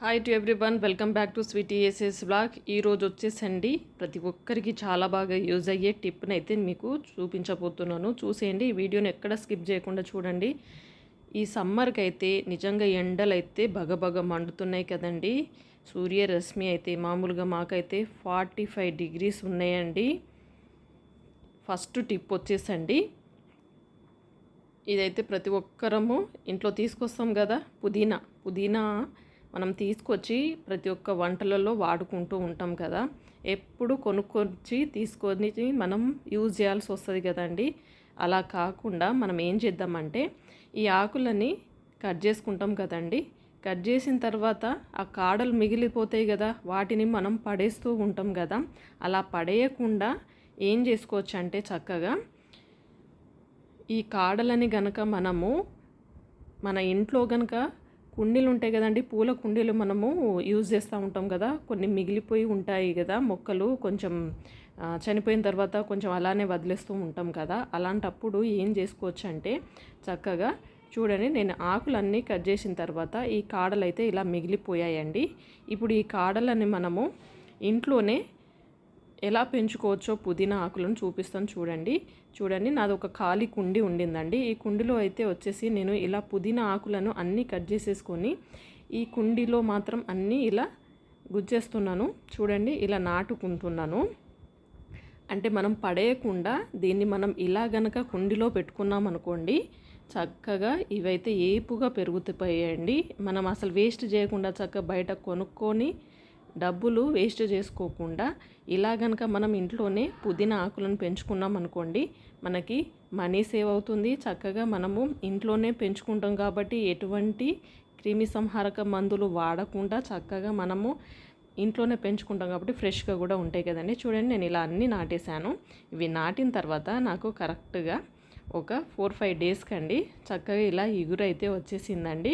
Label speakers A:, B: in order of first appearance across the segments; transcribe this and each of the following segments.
A: Hi to everyone welcome back to Sweety Aces vlog ఈరోజు వచ్చేసండి. ప్రతి ఒక్కరికి చాలా బాగా యూజ్ అయ్యే టిప్ని అయితే మీకు చూపించబోతున్నాను. చూసేయండి. ఈ వీడియోని ఎక్కడ స్కిప్ చేయకుండా చూడండి. ఈ సమ్మర్కి అయితే నిజంగా ఎండలు అయితే బగబగ మండుతున్నాయి కదండి. సూర్యరశ్మి అయితే మామూలుగా మాకైతే ఫార్టీ ఫైవ్ డిగ్రీస్ ఉన్నాయండి. ఫస్ట్ టిప్ వచ్చేసండి. ఇదైతే ప్రతి ఒక్కరము ఇంట్లో తీసుకొస్తాం కదా. పుదీనా. పుదీనా మనం తీసుకొచ్చి ప్రతి ఒక్క వంటలలో వాడుకుంటూ ఉంటాం కదా. ఎప్పుడు కొనుక్కొచ్చి తీసుకొని మనం యూజ్ చేయాల్సి వస్తుంది కదండి. అలా కాకుండా మనం ఏం చేద్దామంటే ఈ ఆకులని కట్ చేసుకుంటాం కదండి. కట్ చేసిన తర్వాత ఆ కాడలు మిగిలిపోతాయి కదా వాటిని మనం పడేస్తూ ఉంటాం కదా. అలా పడేయకుండా ఏం చేసుకోవచ్చు అంటే చక్కగా ఈ కాడలని గనక మనము మన ఇంట్లో గనక కుండీలు ఉంటాయి కదండి పూల కుండీలు మనము యూజ్ చేస్తూ ఉంటాం కదా. కొన్ని మిగిలిపోయి ఉంటాయి కదా మొక్కలు కొంచెం చనిపోయిన తర్వాత కొంచెం అలానే వదిలేస్తూ ఉంటాం కదా. అలాంటప్పుడు ఏం చేసుకోవచ్చు అంటే చక్కగా చూడండి నేను ఆకులన్నీ కట్ చేసిన తర్వాత ఈ కాడలు అయితే ఇలా మిగిలిపోయాయండి. ఇప్పుడు ఈ కాడలని మనము ఇంట్లోనే ఎలా పెంచుకోవచ్చో పుదీనా ఆకులను చూపిస్తాను చూడండి. చూడండి నాది ఒక ఖాళీ కుండి ఉండిందండి. ఈ కుండిలో అయితే వచ్చేసి నేను ఇలా పుదీనా ఆకులను అన్నీ కట్ చేసేసుకొని ఈ కుండీలో మాత్రం అన్నీ ఇలా గుజ్జేస్తున్నాను. చూడండి ఇలా నాటుకుంటున్నాను. అంటే మనం పడేయకుండా దీన్ని మనం ఇలా గనక కుండిలో పెట్టుకున్నాం అనుకోండి చక్కగా ఇవైతే ఏపుగా పెరుగుతాయండి. మనం అసలు వేస్ట్ చేయకుండా చక్కగా బయట కొనుక్కొని డబ్బులు వేస్ట్ చేసుకోకుండా ఇలా గనక మనం ఇంట్లోనే పుదీనా ఆకులను పెంచుకున్నాం అనుకోండి మనకి మనీ సేవ్ అవుతుంది. చక్కగా మనము ఇంట్లోనే పెంచుకుంటాం కాబట్టి ఎటువంటి క్రిమి సంహారక మందులు వాడకుండా చక్కగా మనము ఇంట్లోనే పెంచుకుంటాం కాబట్టి ఫ్రెష్గా కూడా ఉంటాయి కదండి. చూడండి నేను ఇలా అన్నీ నాటేశాను. ఇవి నాటిన తర్వాత నాకు కరెక్ట్గా ఒక ఫోర్ ఫైవ్ డేస్కి అండి చక్కగా ఇలా ఇగురు అయితే వచ్చేసిందండి.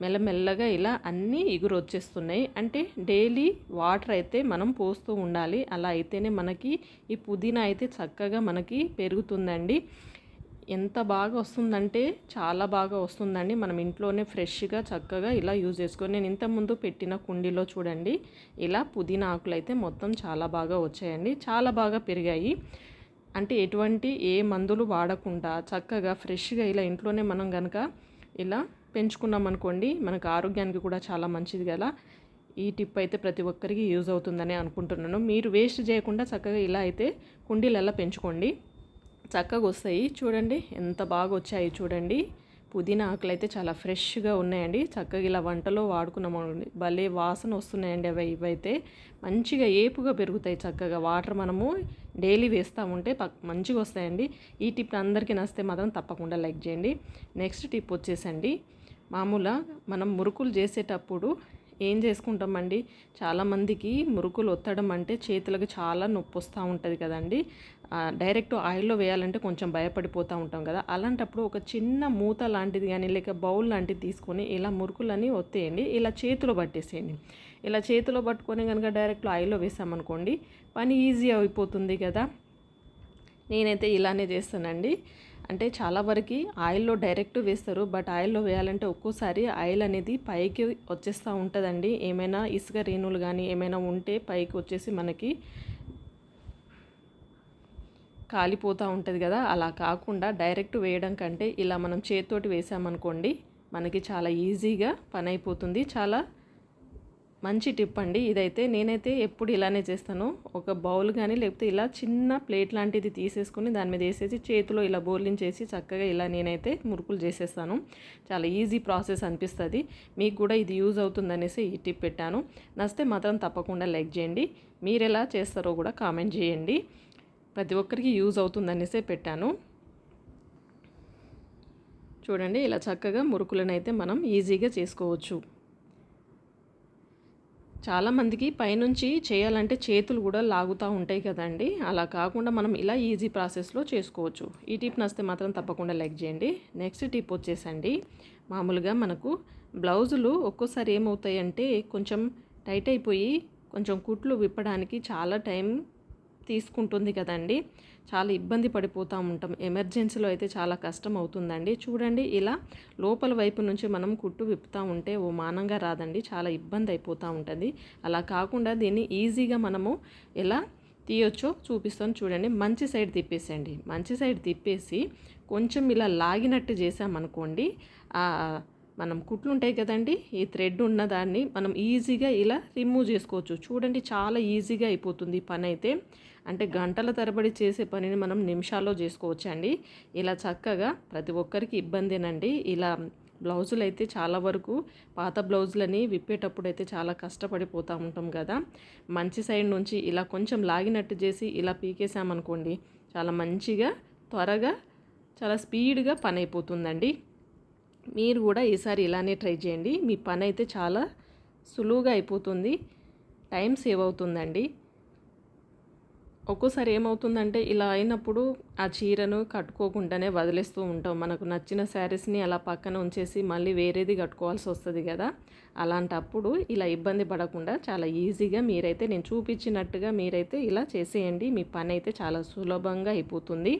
A: మెల్లమెల్లగా ఇలా అన్నీ ఇగురు వచ్చేస్తున్నాయి అంటే డైలీ వాటర్ అయితే మనం పోస్తూ ఉండాలి. అలా అయితేనే మనకి ఈ పుదీనా అయితే చక్కగా మనకి పెరుగుతుందండి. ఎంత బాగా వస్తుందంటే చాలా బాగా వస్తుందండి. మనం ఇంట్లోనే ఫ్రెష్గా చక్కగా ఇలా యూజ్ చేసుకొని నేను ఇంతకుముందు పెట్టిన కుండీలో చూడండి. ఇలా పుదీనా ఆకులు అయితే మొత్తం చాలా బాగా వచ్చాయండి. చాలా బాగా పెరిగాయి. అంటే ఎటువంటి ఏ మందులు వాడకుండా చక్కగా ఫ్రెష్గా ఇలా ఇంట్లోనే మనం కనుక ఇలా పెంచుకున్నాం అనుకోండి మనకు ఆరోగ్యానికి కూడా చాలా మంచిది కదా. ఈ టిప్ అయితే ప్రతి ఒక్కరికి యూజ్ అవుతుందని అనుకుంటున్నాను. మీరు వేస్ట్ చేయకుండా చక్కగా ఇలా అయితే కుండీలలో పెంచుకోండి. చక్కగా వస్తాయి. చూడండి ఎంత బాగా వచ్చాయి చూడండి. పుదీనా ఆకులు అయితే చాలా ఫ్రెష్గా ఉన్నాయండి. చక్కగా ఇలా వంటలో వాడుకున్నాము భలే వాసన వస్తున్నాయండి అవి ఇవైతే మంచిగా ఏపుగా పెరుగుతాయి చక్కగా. వాటర్ మనము డైలీ వేస్తూ ఉంటే పక్ మంచిగా వస్తాయండి. ఈ టిప్ అందరికీ నచ్చితే మాత్రం తప్పకుండా లైక్ చేయండి. నెక్స్ట్ టిప్ వచ్చేసండి. మామూలుగా మనం మురుకులు చేసేటప్పుడు ఏం చేసుకుంటామండి? చాలామందికి మురుకులు ఒత్తడం అంటే చేతులకు చాలా నొప్పి వస్తూ ఉంటుంది కదండి. డైరెక్ట్ ఆయిల్లో వేయాలంటే కొంచెం భయపడిపోతూ ఉంటాం కదా. అలాంటప్పుడు ఒక చిన్న మూత లాంటిది కానీ లేక బౌల్ లాంటిది తీసుకొని ఇలా మురుకులని ఒత్తేయండి. ఇలా చేతిలో పట్టేసేయండి. ఇలా చేతిలో పట్టుకొని కనుక డైరెక్ట్ ఆయిల్లో వేసామనుకోండి పని ఈజీ అయిపోతుంది కదా. నేనైతే ఇలానే చేస్తానండి. అంటే చాలా వరకు ఆయిల్లో డైరెక్ట్ వేస్తారు బట్ ఆయిల్లో వేయాలంటే ఒక్కోసారి ఆయిల్ అనేది పైకి వచ్చేస్తూ ఉంటుందండి. ఏమైనా ఇసుక రేణులు కానీ ఏమైనా ఉంటే పైకి వచ్చేసి మనకి కాలిపోతూ ఉంటుంది కదా. అలా కాకుండా డైరెక్ట్ వేయడం కంటే ఇలా మనం చేతితోటి వేసామనుకోండి మనకి చాలా ఈజీగా పని అయిపోతుంది. చాలా మంచి టిప్ అండి. ఇదైతే నేనైతే ఎప్పుడు ఇలానే చేస్తాను. ఒక బౌల్ కానీ లేకపోతే ఇలా చిన్న ప్లేట్ లాంటిది తీసేసుకొని దాని మీద వేసేసి చేతిలో ఇలా బోర్లించేసి చక్కగా ఇలా నేనైతే మురుకులు చేసేస్తాను. చాలా ఈజీ ప్రాసెస్ అనిపిస్తుంది. మీకు కూడా ఇది యూజ్ అవుతుందనేసి ఈ టిప్ పెట్టాను. నచ్చితే మాత్రం తప్పకుండా లైక్ చేయండి. మీరు ఎలా చేస్తారో కూడా కామెంట్ చేయండి. ప్రతి ఒక్కరికి యూజ్ అవుతుందనేసే పెట్టాను. చూడండి ఇలా చక్కగా మురుకులను అయితే మనం ఈజీగా చేసుకోవచ్చు. చాలామందికి పైనుంచి చేయాలంటే చేతులు కూడా లాగుతూ ఉంటాయి కదండి. అలా కాకుండా మనం ఇలా ఈజీ ప్రాసెస్లో చేసుకోవచ్చు. ఈ టిప్ నచ్చితే మాత్రం తప్పకుండా లైక్ చేయండి. నెక్స్ట్ టిప్ వచ్చేసండి. మామూలుగా మనకు బ్లౌజులు ఒక్కోసారి ఏమవుతాయి అంటే కొంచెం టైట్ అయిపోయి కొంచెం కుట్లు విప్పడానికి చాలా టైం తీసుకుంటుంది కదండి. చాలా ఇబ్బంది పడిపోతూ ఉంటాం. ఎమర్జెన్సీలో అయితే చాలా కష్టం అవుతుందండి చూడండి ఇలా లోపల వైపు నుంచి మనం కుట్టు విప్పుతూ ఉంటే ఓ మానంగా రాదండి. చాలా ఇబ్బంది అయిపోతూ ఉంటుంది. అలా కాకుండా దీన్ని ఈజీగా మనము ఎలా తీయొచ్చో చూపిస్తాను చూడండి. మంచి సైడ్ తిప్పేసండి మంచి సైడ్ తిప్పేసి కొంచెం ఇలా లాగినట్టు చేసామనుకోండి మనం కుట్లు ఉంటాయి కదండి ఈ థ్రెడ్ ఉన్న దాన్ని మనం ఈజీగా ఇలా రిమూవ్ చేసుకోవచ్చు. చూడండి చాలా ఈజీగా అయిపోతుంది పని అయితే అంటే గంటల తరబడి చేసే పనిని మనం నిమిషాల్లో చేసుకోవచ్చండి. ఇలా చక్కగా ప్రతి ఒక్కరికి ఇబ్బందేనండి. ఇలా బ్లౌజులు అయితే చాలా వరకు పాత బ్లౌజులని విప్పేటప్పుడు అయితే చాలా కష్టపడిపోతూ ఉంటాం కదా. మంచి సైడ్ నుంచి ఇలా కొంచెం లాగినట్టు చేసి ఇలా పీకేసామనుకోండి చాలా మంచిగా త్వరగా చాలా స్పీడ్గా పని అయిపోతుందండి మీరు కూడా ఈసారి ఇలానే ట్రై చేయండి. మీ పని అయితే చాలా సులువుగా అయిపోతుంది. టైం సేవ్ అవుతుందండి. ఒక్కోసారి ఏమవుతుందంటే ఇలా అయినప్పుడు ఆ చీరను కట్టుకోకుండానే వదిలేస్తూ ఉంటాం. మనకు నచ్చిన శారీస్ని అలా పక్కన ఉంచేసి మళ్ళీ వేరేది కట్టుకోవాల్సి వస్తుంది కదా. అలాంటప్పుడు ఇలా ఇబ్బంది పడకుండా చాలా ఈజీగా మీరైతే నేను చూపించినట్టుగా మీరైతే ఇలా చేసేయండి. మీ పని అయితే చాలా సులభంగా అయిపోతుంది.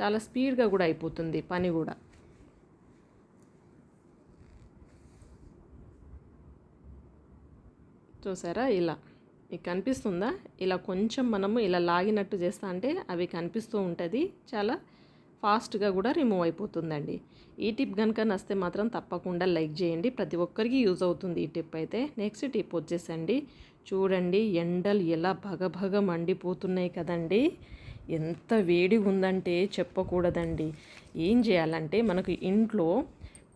A: చాలా స్పీడ్గా కూడా అయిపోతుంది పని కూడా. చూసారా? ఇలా. మీకు కనిపిస్తుందా? ఇలా కొంచెం మనము ఇలా లాగినట్టు చేస్తా అంటే అవి కనిపిస్తూ ఉంటుంది. చాలా ఫాస్ట్గా కూడా రిమూవ్ అయిపోతుందండి. ఈ టిప్ కనుక నస్తే మాత్రం తప్పకుండా లైక్ చేయండి. ప్రతి ఒక్కరికి యూజ్ అవుతుంది ఈ టిప్ అయితే. నెక్స్ట్ టిప్ వచ్చేసండి. చూడండి ఎండలు ఎలా భగభగ మండిపోతున్నాయి కదండి. ఎంత వేడి ఉందంటే చెప్పకూడదండి. ఏం చేయాలంటే మనకు ఇంట్లో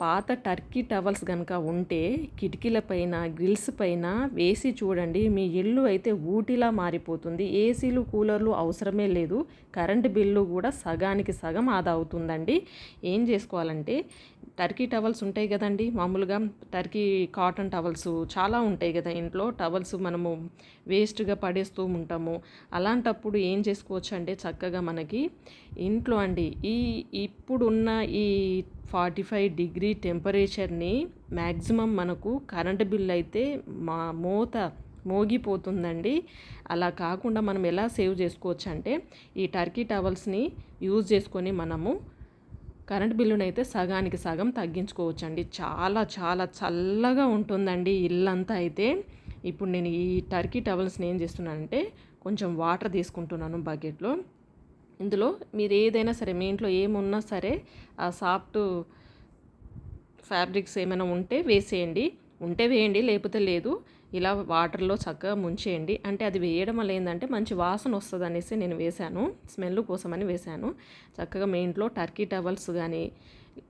A: పాత టర్కీ టవల్స్ కనుక ఉంటే కిటికీల పైన గ్రిల్స్ పైన వేసి చూడండి. మీ ఇల్లు అయితే ఊటిలా మారిపోతుంది. ఏసీలు కూలర్లు అవసరమే లేదు. కరెంటు బిల్లు కూడా సగానికి సగం ఆదా అవుతుందండి. ఏం చేసుకోవాలంటే టర్కీ టవల్స్ ఉంటాయి కదండి. మామూలుగా టర్కీ కాటన్ టవల్స్ చాలా ఉంటాయి కదా ఇంట్లో. టవల్స్ మనము వేస్ట్గా పడేస్తూ ఉంటాము. అలాంటప్పుడు ఏం చేసుకోవచ్చు అంటే చక్కగా మనకి ఇంట్లో అండి ఈ ఇప్పుడున్న ఈ ఫార్టీ ఫైవ్ డిగ్రీ టెంపరేచర్ని మ్యాక్సిమం మనకు కరెంటు బిల్ అయితే మా మూత మోగిపోతుందండి. అలా కాకుండా మనం ఎలా సేవ్ చేసుకోవచ్చు అంటే ఈ టర్కీ టవల్స్ని యూజ్ చేసుకొని మనము కరెంట్ బిల్లును అయితే సగానికి సగం తగ్గించుకోవచ్చండి. చాలా చాలా చల్లగా ఉంటుందండి ఇల్లంతా అయితే. ఇప్పుడు నేను ఈ టర్కీ టవల్స్ని ఏం చేస్తున్నానంటే కొంచెం వాటర్ తీసుకుంటున్నాను బకెట్లో. ఇందులో మీరు ఏదైనా సరే మీ ఇంట్లో ఏమున్నా సరే ఆ సాఫ్ట్ ఫ్యాబ్రిక్స్ ఏమైనా ఉంటే వేసేయండి. ఉంటే వేయండి లేకపోతే లేదు. ఇలా వాటర్లో చక్కగా ముంచేయండి. అంటే అది వేయడం వల్ల ఏంటంటే మంచి వాసన వస్తుంది అనేసి నేను వేశాను. స్మెల్ కోసమని వేశాను. చక్కగా మీ ఇంట్లో టర్కీ టవల్స్ కానీ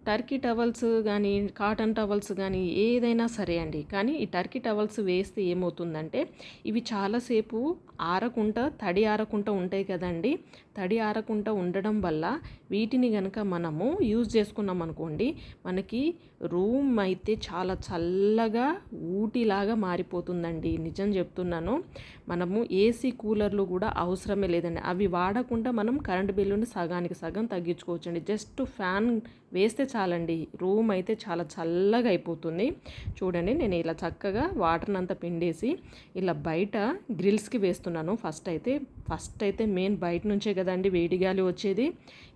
A: టర్కీ టవల్స్ కానీ కాటన్ టవల్స్ కానీ ఏదైనా సరే అండి. కానీ ఈ టర్కీ టవల్స్ వేస్తే ఏమవుతుందంటే ఇవి చాలాసేపు ఆరకుండా తడి ఆరకుండా ఉంటాయి కదండి. తడి ఆరకుండా ఉండడం వల్ల వీటిని కనుక మనము యూజ్ చేసుకున్నాం అనుకోండి మనకి రూమ్ అయితే చాలా చల్లగా ఊటిలాగా మారిపోతుందండి. నిజం చెప్తున్నాను. మనము ఏసీ కూలర్లు కూడా అవసరమే లేదండి. అవి వాడకుండా మనం కరెంట్ బిల్లుని సగానికి సగం తగ్గించుకోవచ్చండి. జస్ట్ ఫ్యాన్ వేస్తే చాలండి. రూమ్ అయితే చాలా చల్లగా అయిపోతుంది. చూడండి నేను ఇలా చక్కగా వాటర్ని అంతా పిండేసి ఇలా బయట గ్రిల్స్కి వేస్తున్నాను. ఫస్ట్ అయితే ఫస్ట్ అయితే మెయిన్ బయట నుంచే కదండి వేడి గాలి వచ్చేది.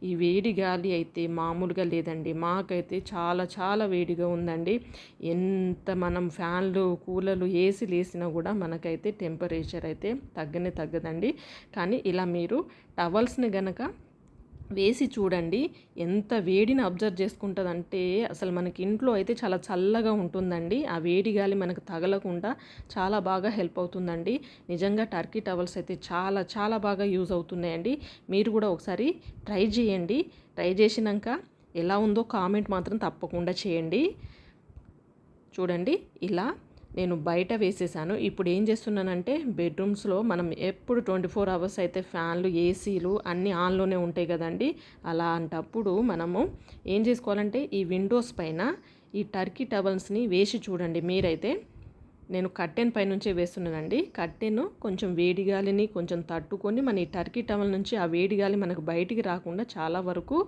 A: ఈ వేడి గాలి అయితే మామూలుగా లేదండి. మాకైతే చాలా చాలా వేడిగా ఉందండి. ఎంత మనం ఫ్యాన్లు కూలర్లు ఏసీలు వేసినా కూడా మనకైతే టెంపరేచర్ అయితే తగ్గనే తగ్గదండి. కానీ ఇలా మీరు టవల్స్ని గనక వేసి చూడండి ఎంత వేడిని అబ్జర్వ్ చేసుకుంటుందంటే అసలు మనకి ఇంట్లో అయితే చాలా చల్లగా ఉంటుందండి. ఆ వేడి గాలి మనకు తగలకుండా చాలా బాగా హెల్ప్ అవుతుందండి. నిజంగా టర్కీ టవల్స్ అయితే చాలా చాలా బాగా యూజ్ అవుతున్నాయండి. మీరు కూడా ఒకసారి ట్రై చేయండి. ట్రై చేసినాక ఎలా ఉందో కామెంట్ మాత్రం తప్పకుండా చేయండి. చూడండి ఇలా నేను బయట వేసేసాను. ఇప్పుడు ఏం చేస్తున్నానంటే బెడ్రూమ్స్లో మనం ఎప్పుడు ట్వంటీ ఫోర్ అవర్స్ అయితే ఫ్యాన్లు ఏసీలు అన్నీ ఆన్లోనే ఉంటాయి కదండి. అలాంటప్పుడు మనము ఏం చేసుకోవాలంటే ఈ విండోస్ పైన ఈ టర్కీ టవల్స్ని వేసి చూడండి మీరైతే. నేను కట్టెన్ పైనుంచే వేస్తున్నానండి. కట్టెన్ కొంచెం వేడి గాలిని కొంచెం తట్టుకొని మన ఈ టర్కీ టవల్ నుంచి ఆ వేడి గాలి మనకు బయటికి రాకుండా చాలా వరకు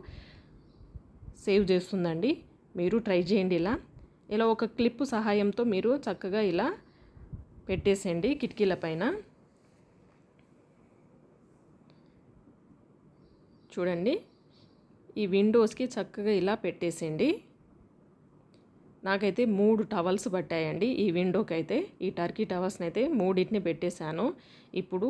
A: సేవ్ చేస్తుందండి. మీరు ట్రై చేయండి ఇలా. ఇలా ఒక క్లిప్ సహాయంతో మీరు చక్కగా ఇలా పెట్టేసేయండి కిటికీల పైన. చూడండి ఈ విండోస్కి చక్కగా ఇలా పెట్టేసేయండి. నాకైతే మూడు టవల్స్ పట్టాయండి ఈ విండోకి అయితే ఈ టర్కీ టవల్స్ని అయితే మూడింటిని పెట్టేశాను. ఇప్పుడు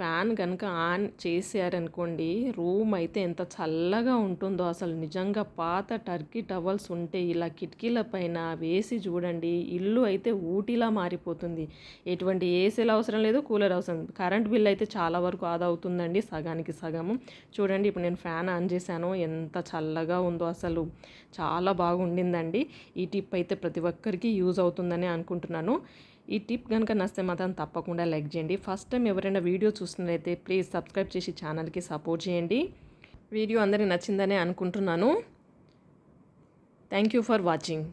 A: ఫ్యాన్ కనుక ఆన్ చేశారనుకోండి రూమ్ అయితే ఎంత చల్లగా ఉంటుందో అసలు నిజంగా పాత టర్కీ టవల్స్ ఉంటే ఇలా కిటికీల పైన వేసి చూడండి ఇల్లు అయితే ఊటీలా మారిపోతుంది. ఎటువంటి ఏసీలు అవసరం లేదు కూలర్ అవసరం. కరెంట్ బిల్ అయితే చాలా వరకు ఆదా అవుతుందండి సగానికి సగము చూడండి ఇప్పుడు నేను ఫ్యాన్ ఆన్ చేశాను ఎంత చల్లగా ఉందో అసలు. చాలా బాగుండిందండి. ఈ టిప్ అయితే ప్రతి ఒక్కరికి యూజ్ అవుతుందని అనుకుంటున్నాను. ఈ టిప్ కనుక నచ్చితే మాత్రం తప్పకుండా లైక్ చేయండి. ఫస్ట్ టైం ఎవరైనా వీడియో చూసినట్లయితే ప్లీజ్ సబ్స్క్రైబ్ చేసి ఛానల్కి సపోర్ట్ చేయండి. వీడియో అందరికి నచ్చిందనే అనుకుంటున్నాను. Thank you for watching.